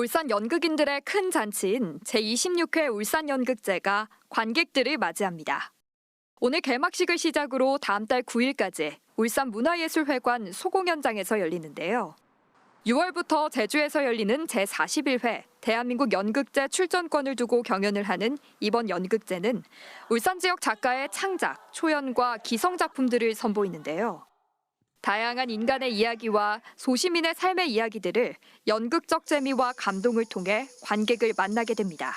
울산 연극인들의 큰 잔치인 제26회 울산 연극제가 관객들을 맞이합니다. 오늘 개막식을 시작으로 다음 달 9일까지 울산 문화예술회관 소공연장에서 열리는데요. 6월부터 제주에서 열리는 제41회 대한민국 연극제 출전권을 두고 경연을 하는 이번 연극제는 울산 지역 작가의 창작, 초연과 기성 작품들을 선보이는데요. 다양한 인간의 이야기와 소시민의 삶의 이야기들을 연극적 재미와 감동을 통해 관객을 만나게 됩니다.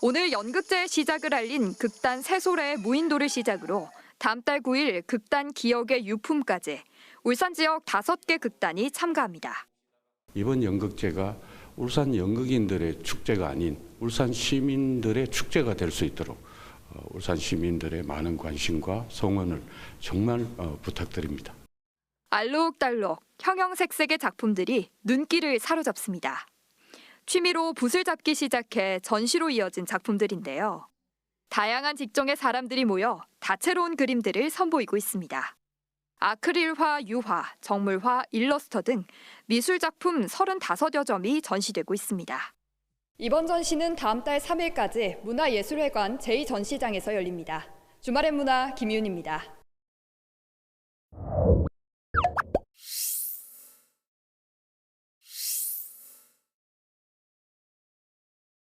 오늘 연극제의 시작을 알린 극단 새소래의 무인도를 시작으로 다음 달 9일 극단 기억의 유품까지 울산 지역 5개 극단이 참가합니다. 이번 연극제가 울산 연극인들의 축제가 아닌 울산 시민들의 축제가 될 수 있도록 어, 울산 시민들의 많은 관심과 성원을 정말 어, 부탁드립니다. 알록달록 형형색색의 작품들이 눈길을 사로잡습니다. 취미로 붓을 잡기 시작해 전시로 이어진 작품들인데요. 다양한 직종의 사람들이 모여 다채로운 그림들을 선보이고 있습니다. 아크릴화, 유화, 정물화, 일러스터 등 미술 작품 35여 점이 전시되고 있습니다. 이번 전시는 다음 달 3일까지 문화예술회관 제2전시장에서 열립니다. 주말의 문화 김윤입니다.